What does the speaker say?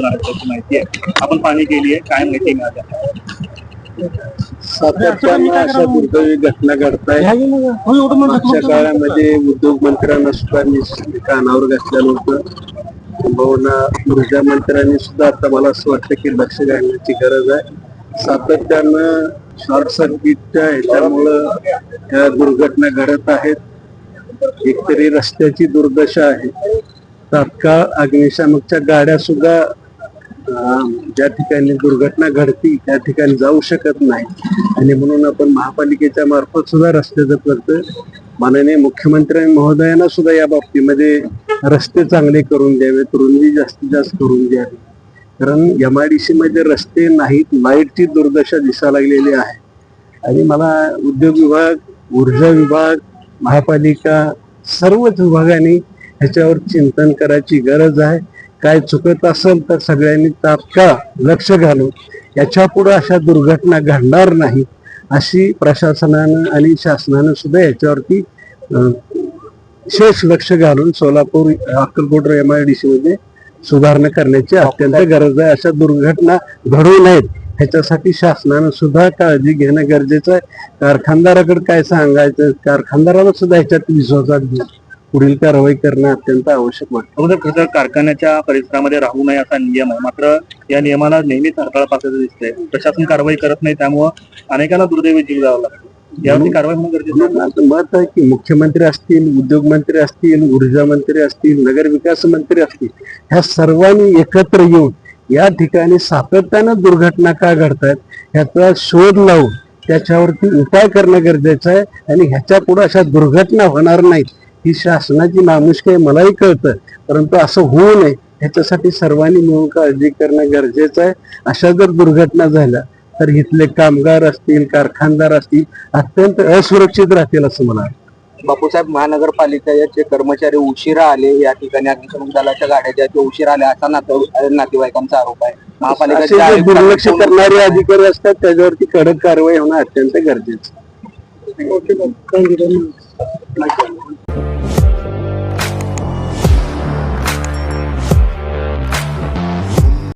त्याची माहिती आहे. आपण पाहणी केली आहे काय माहिती मिळाली? सातत्यानं अशा दुर्दैवी घटना घडताय मागच्या काळामध्ये उद्योग मंत्र्यांना सुद्धा मी कानावर घातलेलं होतं. किंबहुना ऊर्जा मंत्र्यांनी सुद्धा आता मला असं वाटतं की लक्ष घालण्याची गरज आहे. सातत्यानं शॉर्ट सर्किटच्या ह्याच्यामुळं ह्या दुर्घटना घडत आहेत. एकतरी रस्त्याची दुर्दशा आहे. तात्काळ अग्निशामकच्या गाड्या सुद्धा ज्या ठिकाणी दुर्घटना घडती त्या ठिकाणी जाऊ शकत नाही. आणि म्हणून आपण महापालिकेच्या मार्फत सुद्धा रस्त्याचं करतोय माननीय मुख्यमंत्री महोदयांना सुद्धा या बाबतीमध्ये रस्ते चांगले करून द्यावेत रुंदी जास्तीत जास्त करून द्यावी. कारण एम आय डी मध्ये रस्ते नाहीत लाईटची दुर्दशा दिसा लागलेली आहे. आणि मला उद्योग विभाग ऊर्जा विभाग महापालिका सर्वच विभागांनी ह्याच्यावर चिंतन करायची गरज आहे. काय चुकत असेल तर सगळ्यांनी तात्काळ लक्ष घालून याच्यापुढं अशा दुर्घटना घडणार नाही अशी प्रशासनानं आणि शासनानं सुद्धा याच्यावरती विशेष लक्ष घालून Solapur Akkalkot M I D सीमध्ये सुधारणा करण्याची अत्यंत गरज आहे. अशा दुर्घटना घडू नयेत ह्याच्यासाठी शासनानं सुद्धा काळजी घेणं गरजेचं आहे. कारखानदाराकडे काय सांगायचं? कारखानदाराला सुद्धा ह्याच्यात विश्वासात घेऊन पुढील कारवाई करणं अत्यंत आवश्यक वाटतं. अगोदर खरं तर कारखान्याच्या परिसरामध्ये राहू नये असा नियम आहे. मात्र या नियमाला नेहमीच हरताळ पासायचं दिसतंय. प्रशासन कारवाई करत नाही त्यामुळं अनेकांना दुर्दैवी जीव द्यावा लागतो. यावरती कारवाई होणं गरजेचं आहे. मत आहे की मुख्यमंत्री असतील उद्योग मंत्री असतील ऊर्जा मंत्री असतील नगर विकास मंत्री असतील ह्या सर्वांनी एकत्र येऊन या ठिकाणी सातत्यानं दुर्घटना का घडतायत ह्याचा शोध लावून त्याच्यावरती उपाय करणं गरजेचं आहे आणि ह्याच्या पुढे अशा दुर्घटना होणार नाहीत. ही शासनाची नामुष्की आहे मलाही कळतं परंतु असं होऊ नये ह्याच्यासाठी सर्वांनी मिळून काळजी करणं गरजेचं आहे अशा जर दुर्घटना झाल्या तर इथले कामगार असतील कारखानदार असतील अत्यंत असुरक्षित राहतील असं मला वाटतं. बापूसाहेब महानगरपालिकेचे कर्मचारी उशिरा आले या ठिकाणी अग्निशमन दलाच्या गाड्या ज्या त्या उशिरा आल्या असा नाते- नातेवाईकांचा आरोप आहे आयुक्त दुर्लक्ष करणारे अधिकारी असतात त्याच्यावरती कडक कारवाई होणं अत्यंत गरजेचं आहे.